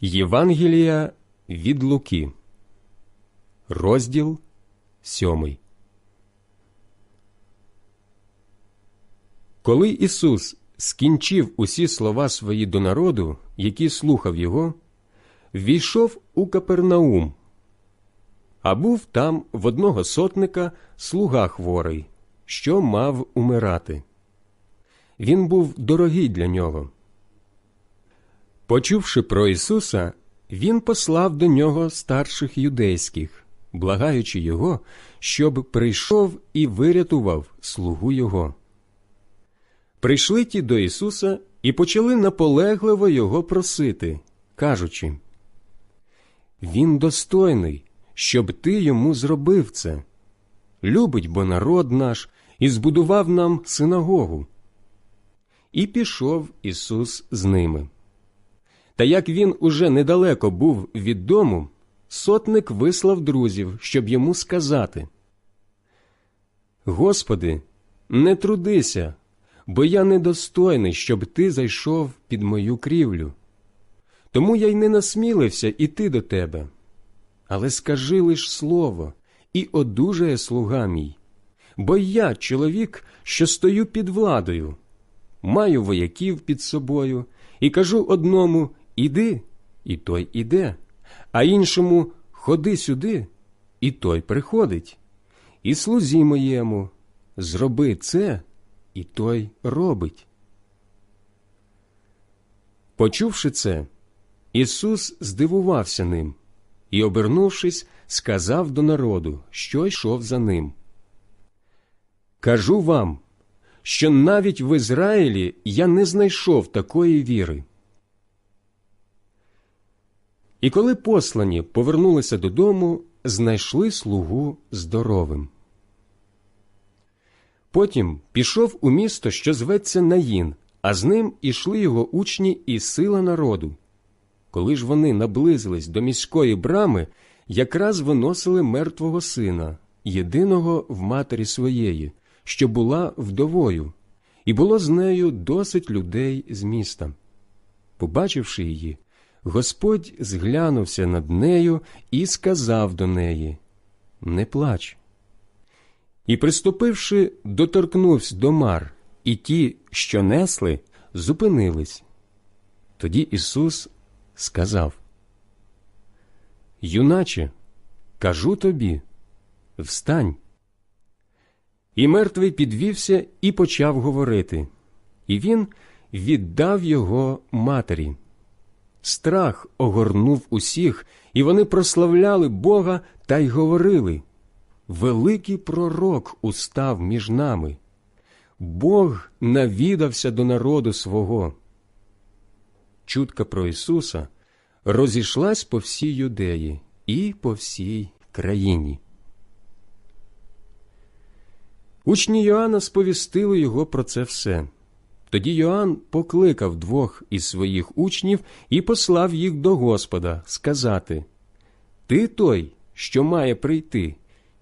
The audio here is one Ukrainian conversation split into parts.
Євангелія від Луки, розділ сьомий. Коли Ісус скінчив усі слова свої до народу, які слухав його, війшов у Капернаум, а був там в одного сотника слуга хворий, що мав умирати. Він був дорогий для нього. Почувши про Ісуса, він послав до нього старших юдейських, благаючи його, щоб прийшов і вирятував слугу Його. Прийшли ті до Ісуса і почали наполегливо його просити, кажучи Він достойний, щоб ти йому зробив це. Любить бо народ наш і збудував нам синагогу. І пішов Ісус з ними. Та як він уже недалеко був від дому, сотник вислав друзів, щоб йому сказати Господи, не трудися, бо я недостойний, щоб ти зайшов під мою крівлю. Тому я й не насмілився іти до тебе. Але скажи лиш слово, і одужає слуга мій. Бо я чоловік, що стою під владою, маю вояків під собою, і кажу одному Іди, і той іде, а іншому ходи сюди, і той приходить. І слузі моєму зроби це, і той робить. Почувши це, Ісус здивувався ним і, обернувшись, сказав до народу, що йшов за ним. Кажу вам, що навіть в Ізраїлі я не знайшов такої віри. І коли послані повернулися додому, знайшли слугу здоровим. Потім пішов у місто, що зветься Наїн, а з ним ішли його учні і сила народу. Коли ж вони наблизились до міської брами, якраз виносили мертвого сина, єдиного в матері своєї, що була вдовою, і було з нею досить людей з міста. Побачивши її, Господь зглянувся над нею і сказав до неї Не плач. І, приступивши, доторкнувся до мар, і ті, що несли, зупинились. Тоді Ісус сказав Юначе, кажу тобі, встань. І мертвий підвівся і почав говорити, і він віддав його матері. Страх огорнув усіх, і вони прославляли Бога та й говорили Великий пророк устав між нами. Бог навідався до народу свого. Чутка про Ісуса розійшлась по всій юдеї і по всій країні. Учні Йоанна сповістили його про це все. Тоді Йоанн покликав двох із своїх учнів і послав їх до Господа сказати Ти той, що має прийти,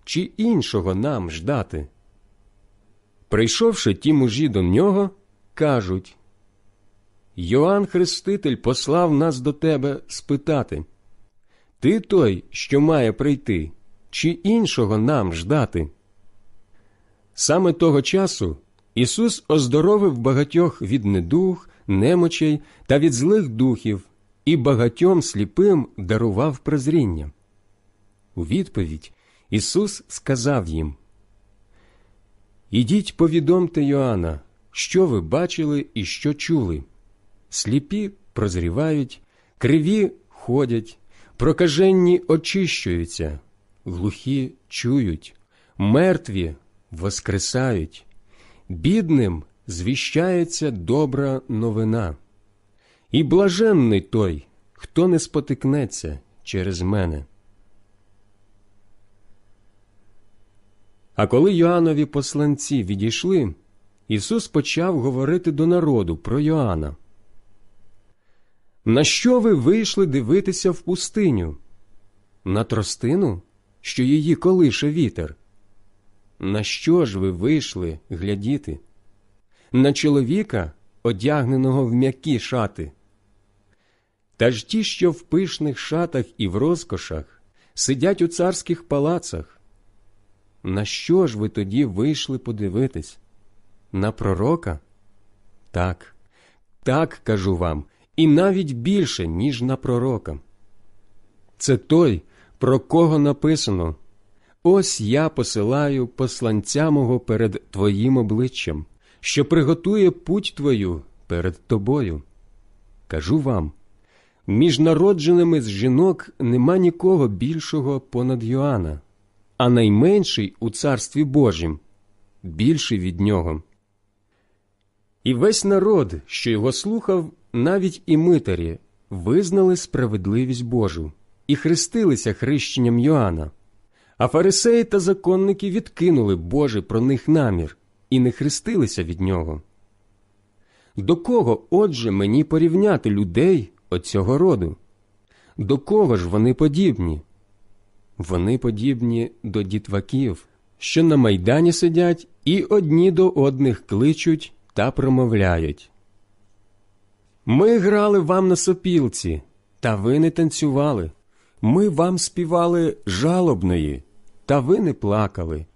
чи іншого нам ждати? Прийшовши ті мужі до нього, кажуть Йоанн Хреститель послав нас до тебе спитати Ти той, що має прийти, чи іншого нам ждати? Саме того часу Ісус оздоровив багатьох від недуг, немочей та від злих духів і багатьом сліпим дарував прозріння. У відповідь Ісус сказав їм Ідіть повідомте Йоанна, що ви бачили і що чули. Сліпі прозрівають, криві ходять, прокаженні очищуються, глухі чують, мертві воскресають бідним звіщається добра новина, і блаженний той, хто не спотикнеться через мене. А коли Йоаннові посланці відійшли, Ісус почав говорити до народу про Йоанна. На що ви вийшли дивитися в пустиню? На тростину, що її колише вітер? На що ж ви вийшли глядіти? На чоловіка, одягненого в м'які шати? Та ж ті, що в пишних шатах і в розкошах, сидять у царських палацах. На що ж ви тоді вийшли подивитись? На пророка? Так, так кажу вам, і навіть більше, ніж на пророка. Це той, про кого написано Ось я посилаю посланця мого перед твоїм обличчям, що приготує путь твою перед тобою. Кажу вам між народженими з жінок нема нікого більшого понад Йоанна, а найменший у царстві Божім більший від нього. І весь народ, що його слухав, навіть і митарі, визнали справедливість Божу і хрестилися хрещенням Йоанна. А фарисеї та законники відкинули Божий про них намір і не хрестилися від нього. До кого, отже, мені порівняти людей оцього роду? До кого ж вони подібні? Вони подібні до дітваків, що на майдані сидять і одні до одних кличуть та промовляють. Ми грали вам на сопілці, та ви не танцювали. Ми вам співали жалобної, та ви не плакали.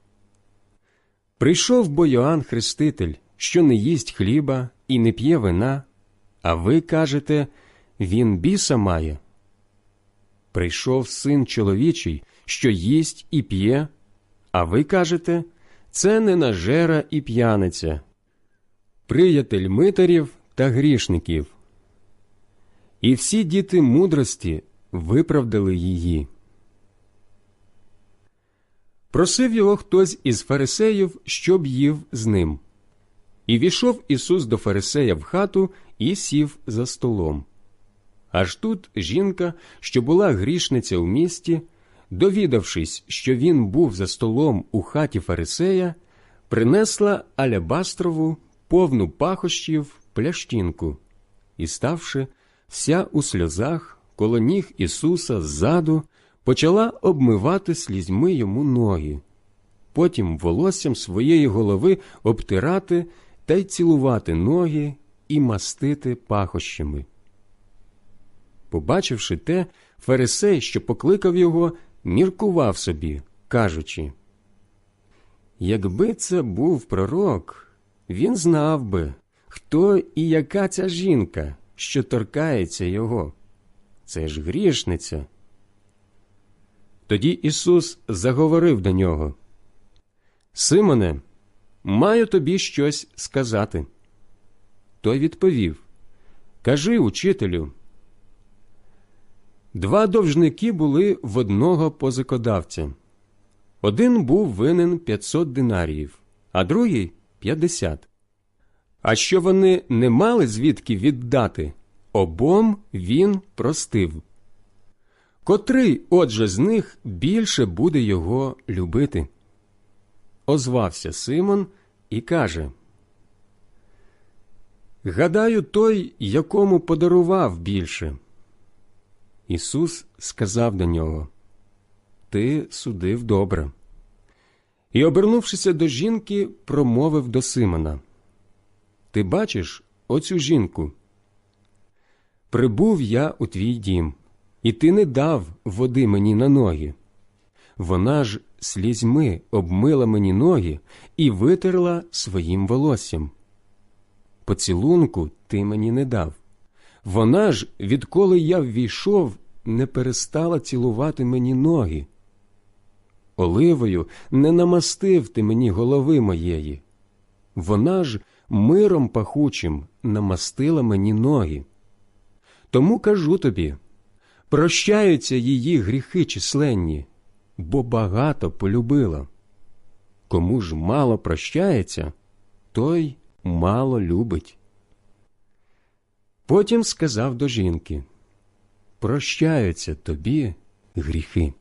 Прийшов бо Йоанн Хреститель, що не їсть хліба і не п'є вина, а ви кажете, він біса має. Прийшов син чоловічий, що їсть і п'є, а ви кажете, це не нажера і п'яниця, приятель митарів та грішників. І всі діти мудрості виправдали її. Просив його хтось із фарисеїв, щоб їв з ним. І війшов Ісус до Фарисея в хату і сів за столом. Аж тут жінка, що була грішниця у місті, довідавшись, що він був за столом у хаті Фарисея, принесла алябастрову повну пахощів плящинку і, ставши вся у сльозах коло ніг Ісуса ззаду, почала обмивати слізьми йому ноги, потім волоссям своєї голови обтирати та й цілувати ноги і мастити пахощами. Побачивши те, Фарисей, що покликав його, міркував собі, кажучи Якби це був пророк, він знав би, хто і яка ця жінка, що торкається його. Це ж грішниця. Тоді Ісус заговорив до нього Симоне, маю тобі щось сказати. Той відповів Кажи, учителю. Два довжники були в одного позикодавця. Один був винен 500 динаріїв, а другий 50. А що вони не мали звідки віддати, обом він простив. Котрий, отже, з них більше буде його любити? Озвався Симон і каже Гадаю, той, якому подарував більше. Ісус сказав до нього Ти судив добре. І, обернувшися до жінки, промовив до Симона Ти бачиш оцю жінку? Прибув я у твій дім, і ти не дав води мені на ноги. Вона ж слізьми обмила мені ноги і витерла своїм волоссям. Поцілунку ти мені не дав. Вона ж, відколи я ввійшов, не перестала цілувати мені ноги. Оливою не намастив ти мені голови моєї. Вона ж миром пахучим намастила мені ноги. Тому кажу тобі прощаються її гріхи численні, бо багато полюбила. Кому ж мало прощається, той мало любить. Потім сказав до жінки Прощаються тобі гріхи.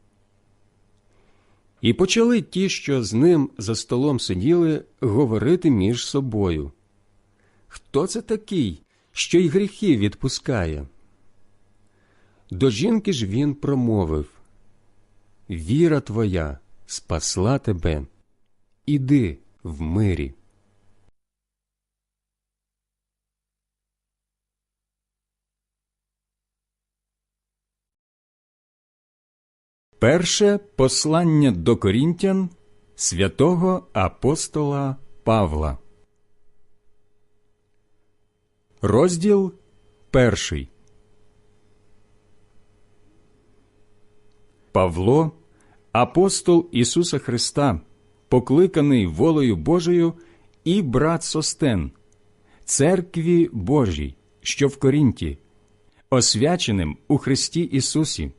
І почали ті, що з ним за столом сиділи, говорити між собою. Хто це такий, що й гріхи відпускає? До жінки ж він промовив Віра твоя спасла тебе, іди в мирі. Перше послання до корінтян святого апостола Павла. Розділ перший. Павло, апостол Ісуса Христа, покликаний волею Божою, і брат Состен, церкві Божій, що в Корінті, освяченим у Христі Ісусі,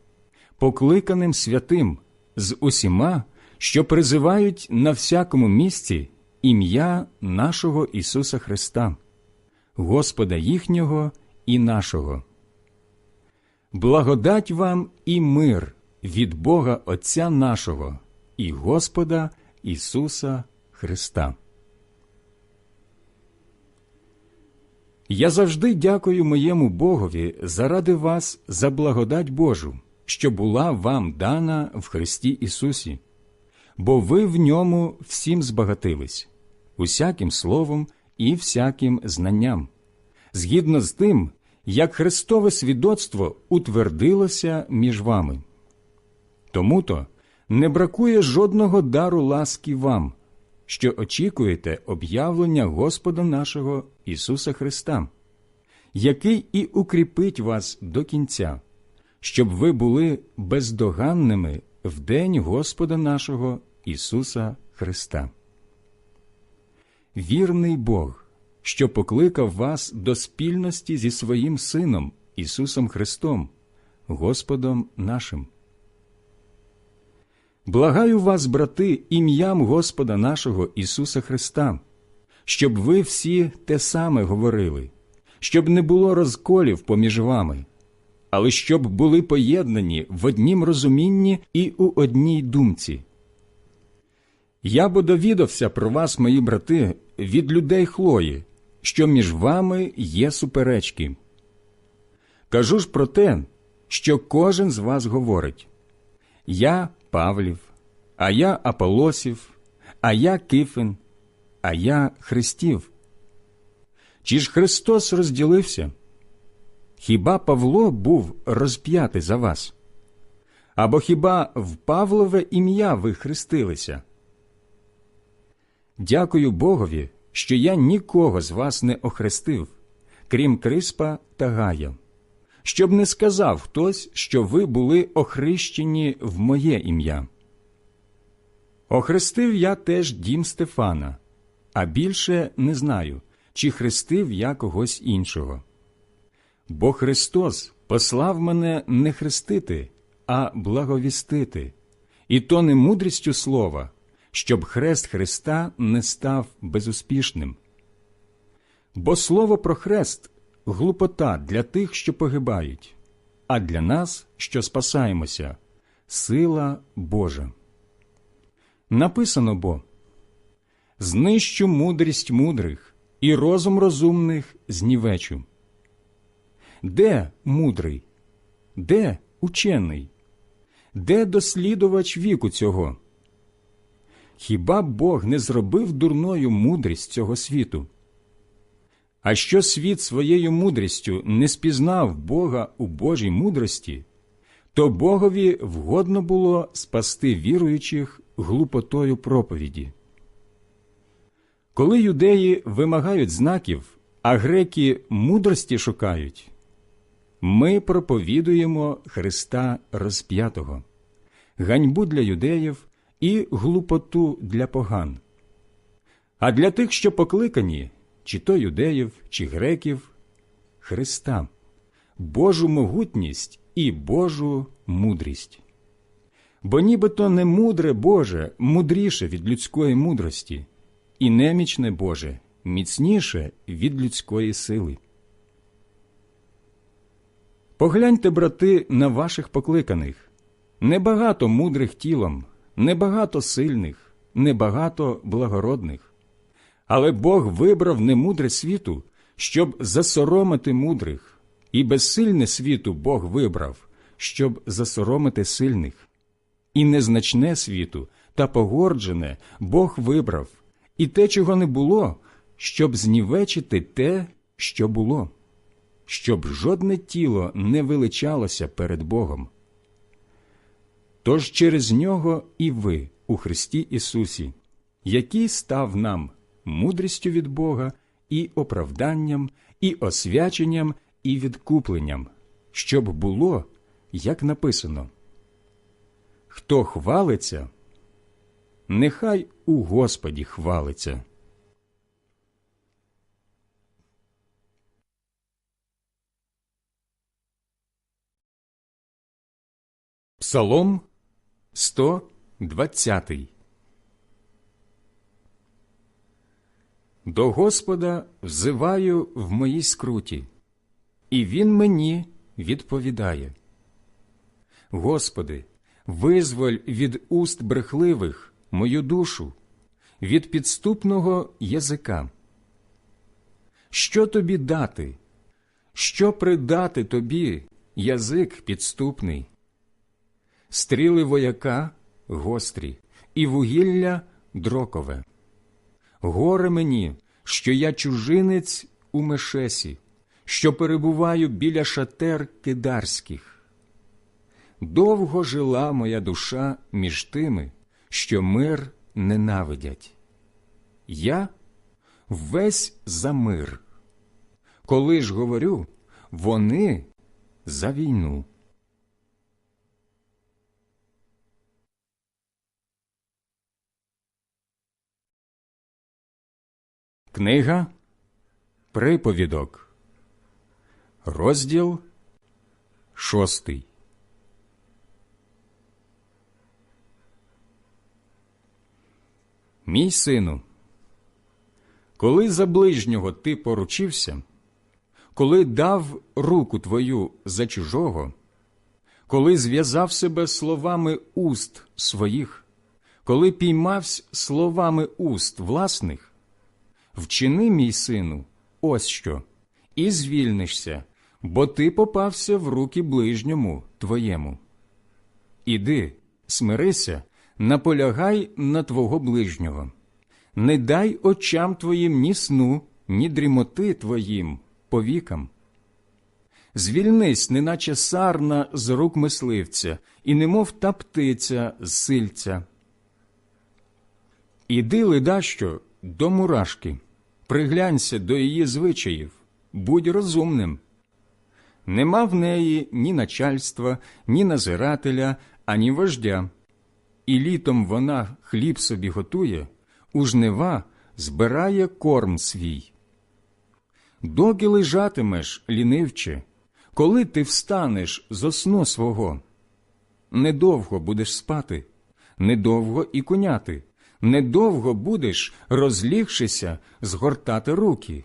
покликаним святим з усіма, що призивають на всякому місці ім'я нашого Ісуса Христа, Господа їхнього і нашого. Благодать вам і мир від Бога Отця нашого і Господа Ісуса Христа. Я завжди дякую моєму Богові заради вас за благодать Божу, що була вам дана в Христі Ісусі, бо ви в ньому всім збагатились, усяким словом і всяким знанням, згідно з тим, як Христове свідоцтво утвердилося між вами. Тому то не бракує жодного дару ласки вам, що очікуєте об'явлення Господа нашого Ісуса Христа, який і укріпить вас до кінця, щоб ви були бездоганними в день Господа нашого Ісуса Христа. Вірний Бог, що покликав вас до спільності зі своїм Сином Ісусом Христом, Господом нашим. Благаю вас, брати, ім'ям Господа нашого Ісуса Христа, щоб ви всі те саме говорили, щоб не було розколів поміж вами, але щоб були поєднані в однім розумінні і у одній думці. Я бо довідався про вас, мої брати, від людей Хлої, що між вами є суперечки. Кажу ж про те, що кожен з вас говорить Я Павлів, а я Аполосів, а я Кифин, а я Христів. Чи ж Христос розділився? Хіба Павло був розп'ятий за вас? Або хіба в Павлове ім'я ви хрестилися? Дякую Богові, що я нікого з вас не охрестив, крім Криспа та Гая щоб не сказав хтось, що ви були охрещені в моє ім'я. Охрестив я теж дім Стефана, а більше не знаю, чи хрестив я когось іншого. Бо Христос послав мене не хрестити, а благовістити, і то не мудрістю слова, щоб хрест Христа не став безуспішним. Бо слово про хрест глупота для тих, що погибають, а для нас, що спасаємося, сила Божа. Написано бо знищу мудрість мудрих і розум розумних знівечу. Де мудрий? Де учений? Де дослідувач віку цього? Хіба Бог не зробив дурною мудрість цього світу? А що світ своєю мудрістю не спізнав Бога у Божій мудрості, то Богові вгодно було спасти віруючих глупотою проповіді. Коли юдеї вимагають знаків, а греки мудрості шукають, ми проповідуємо Христа розп'ятого, ганьбу для юдеїв і глупоту для поган. А для тих, що покликані, чи то юдеїв, чи греків, Христа, Божу могутність і Божу мудрість. Бо нібито не мудре Боже мудріше від людської мудрості, і немічне Боже міцніше від людської сили. Погляньте, брати, на ваших покликаних небагато мудрих тілом, небагато сильних, небагато благородних. Але Бог вибрав немудре світу, щоб засоромити мудрих, і безсильне світу Бог вибрав, щоб засоромити сильних, і незначне світу та погорджене Бог вибрав, і те, чого не було, щоб знівечити те, що було, щоб жодне тіло не величалося перед Богом. Тож через нього і ви у Христі Ісусі, який став нам мудрістю від Бога і оправданням, і освяченням, і відкупленням, щоб було, як написано. Хто хвалиться, нехай у Господі хвалиться. Псалом 120 До Господа взиваю в моїй скруті, і Він мені відповідає. Господи, визволь від уст брехливих мою душу, від підступного язика. Що тобі дати? Що придати тобі язик підступний? Стріли вояка гострі, і вугілля дрокове. Горе мені, що я чужинець у мешесі, що перебуваю біля шатер кидарських. Довго жила моя душа між тими, що мир ненавидять. Я весь за мир. Коли ж говорю, вони за війну. Книга Приповідок, розділ шостий. Мій сину, коли за ближнього ти поручився, коли дав руку твою за чужого, коли зв'язав себе словами уст своїх, коли піймавсь словами уст власних, вчини, мій сину, ось що, і звільнишся, бо ти попався в руки ближньому твоєму. Іди, смирися, наполягай на твого ближнього, не дай очам твоїм ні сну, ні дрімоти твоїм повікам. Звільнись, неначе сарна з рук мисливця, і немов та птиця з сильця. Іди, ледащо, до мурашки, приглянься до її звичаїв, будь розумним. Нема в неї ні начальства, ні назирателя, ані вождя. І літом вона хліб собі готує, у жнива збирає корм свій. Доки лежатимеш, лінивче, коли ти встанеш з сну свого? Недовго будеш спати, недовго і коняти, недовго будеш, розлігшися, згортати руки,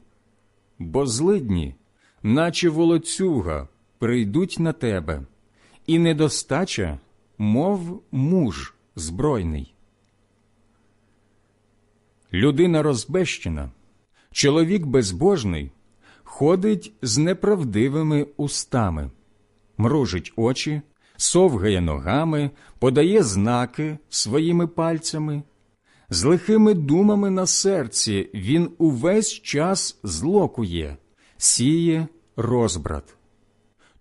бо злидні, наче волоцюга, прийдуть на тебе, і недостача, мов муж збройний. Людина розбещена, чоловік безбожний ходить з неправдивими устами, мружить очі, совгає ногами, подає знаки своїми пальцями. З лихими думами на серці він увесь час злокує, сіє розбрат.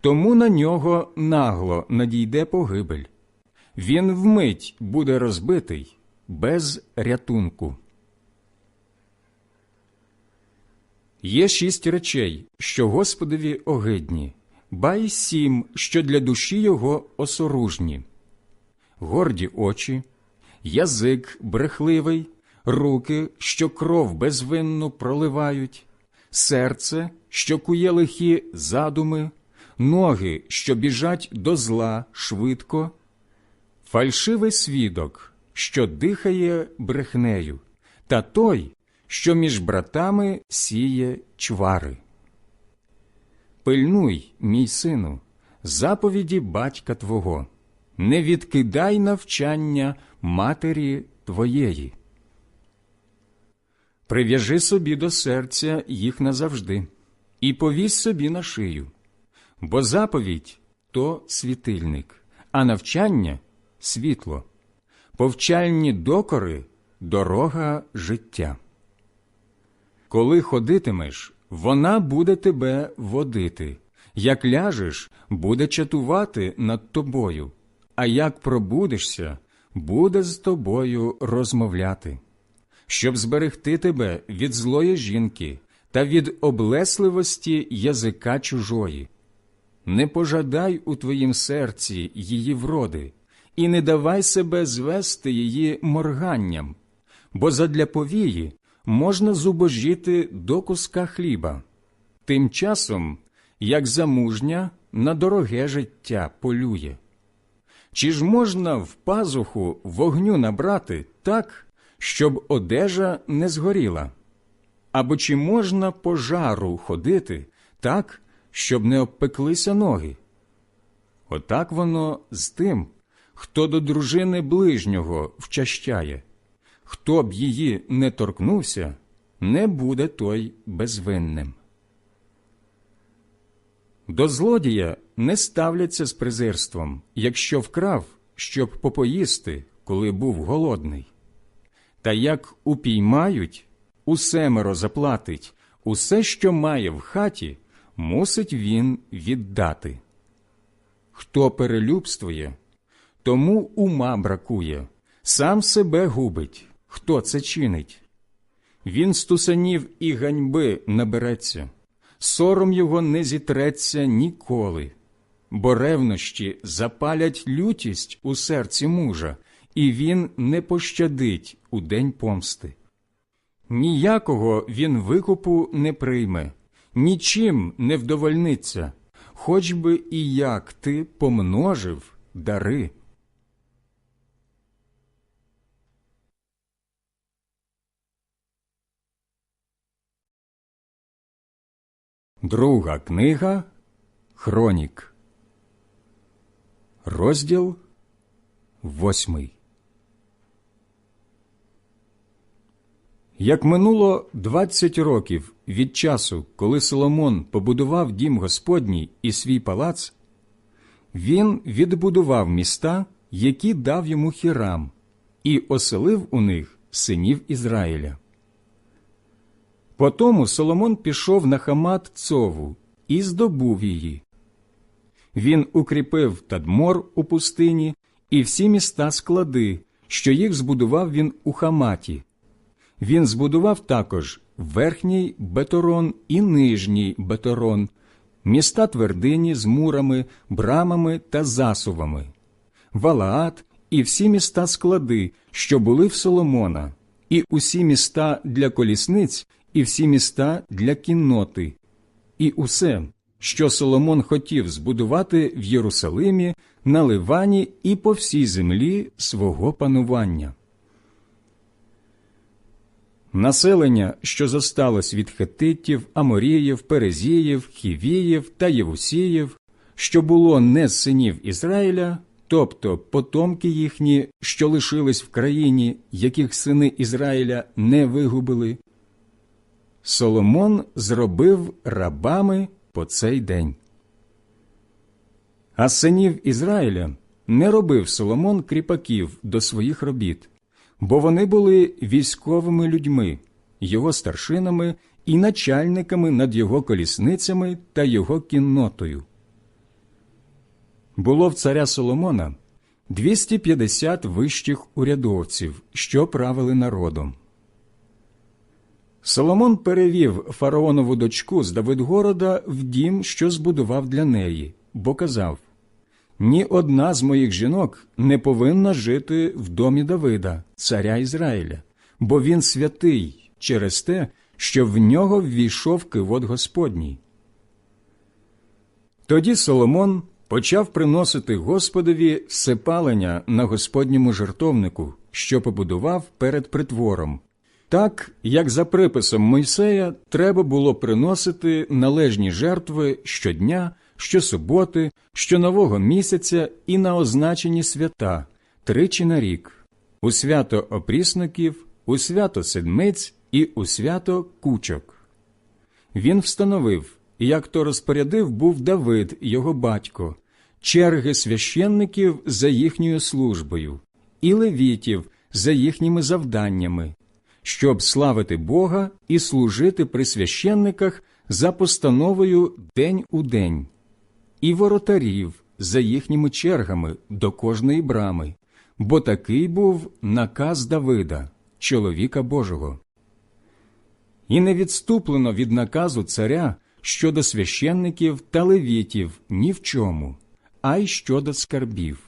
Тому на нього нагло надійде погибель. Він вмить буде розбитий без рятунку. Є шість речей, що Господові огидні, ба й сім, що для душі його осоружні горді очі, язик брехливий, руки, що кров безвинну проливають, серце, що кує лихі задуми, ноги, що біжать до зла швидко, фальшивий свідок, що дихає брехнею, та той, що між братами сіє чвари. Пильнуй, мій сину, заповіді батька твого, не відкидай навчання матері твоєї. Прив'яжи собі до серця їх назавжди, і повісь собі на шию, бо заповідь то світильник, а навчання світло, повчальні докори дорога життя. Коли ходитимеш, вона буде тебе водити, як ляжеш, буде чатувати над тобою, а як пробудешся, буде з тобою розмовляти, щоб зберегти тебе від злої жінки та від облесливості язика чужої. Не пожадай у твоїм серці її вроди, і не давай себе звести її морганням, бо задля повії можна зубожіти до куска хліба. Тим часом, як замужня, на дороге життя полює. Чи ж можна в пазуху вогню набрати так, щоб одежа не згоріла? Або чи можна по жару ходити так, щоб не обпеклися ноги? Отак воно з тим, хто до дружини ближнього вчащає. Хто б її не торкнувся, не буде той безвинним. До злодія не ставляться з презирством, якщо вкрав, щоб попоїсти, коли був голодний. Та як упіймають, усемеро заплатить, усе, що має в хаті, мусить він віддати. Хто перелюбствує, тому ума бракує, сам себе губить, хто це чинить. Він стусанів і ганьби набереться, сором його не зітреться ніколи, бо ревнощі запалять лютість у серці мужа, і він не пощадить у день помсти. Ніякого він викупу не прийме, нічим не вдовольниться, хоч би і як ти помножив дари. Друга книга Хронік. Розділ восьмий. Як минуло двадцять років від часу, коли Соломон побудував дім Господній і свій палац, він відбудував міста, які дав йому Хірам, і оселив у них синів Ізраїля. Потому Соломон пішов на Хамат Цову і здобув її. Він укріпив Тадмор у пустині і всі міста склади, що їх збудував він у Хаматі. Він збудував також верхній Беторон і нижній Беторон, міста твердині з мурами, брамами та засувами, Валаат і всі міста склади, що були в Соломона, і усі міста для колісниць, і всі міста для кінноти, і усе, що Соломон хотів збудувати в Єрусалимі, на Ливані і по всій землі свого панування. Населення, що зосталось від хетитів, аморіїв, перезіїв, хівіїв та євусіїв, що було не з синів Ізраїля, тобто потомки їхні, що лишились в країні, яких сини Ізраїля не вигубили, Соломон зробив рабами по цей день. А синів Ізраїля не робив Соломон кріпаків до своїх робіт, бо вони були військовими людьми, його старшинами і начальниками над його колісницями та його кіннотою. Було в царя Соломона 250 вищих урядовців, що правили народом. Соломон перевів фараонову дочку з Давидгорода в дім, що збудував для неї, бо казав ні одна з моїх жінок не повинна жити в домі Давида, царя Ізраїля, бо він святий через те, що в нього ввійшов кивот Господній. Тоді Соломон почав приносити Господові всепалення на Господньому жертовнику, що побудував перед притвором. Так, як за приписом Мойсея, треба було приносити належні жертви щодня, щосуботи, щонового місяця і на означені свята тричі на рік, у свято опрісників, у свято седмиць і у свято кучок. Він встановив, як то розпорядив був Давид, його батько, черги священників за їхньою службою, і левітів за їхніми завданнями, щоб славити Бога і служити при священниках за постановою день у день, і воротарів за їхніми чергами до кожної брами, бо такий був наказ Давида, чоловіка Божого. І не відступлено від наказу царя щодо священників та левітів ні в чому, а й щодо скарбів.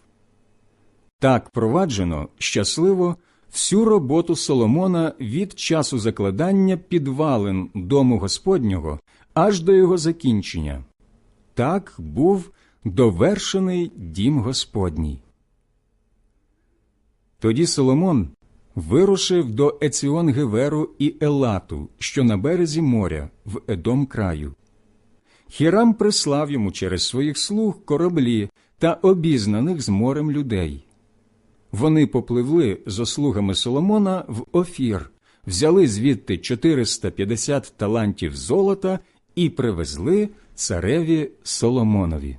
Так проваджено щасливо всю роботу Соломона від часу закладання підвалин дому Господнього аж до його закінчення. Так був довершений дім Господній. Тоді Соломон вирушив до Еціон Геверу і Елату, що на березі моря, в Едом краю. Хірам прислав йому через своїх слуг кораблі та обізнаних з морем людей. Вони попливли з слугами Соломона в Офір, взяли звідти 450 талантів золота і привезли цареві Соломонові.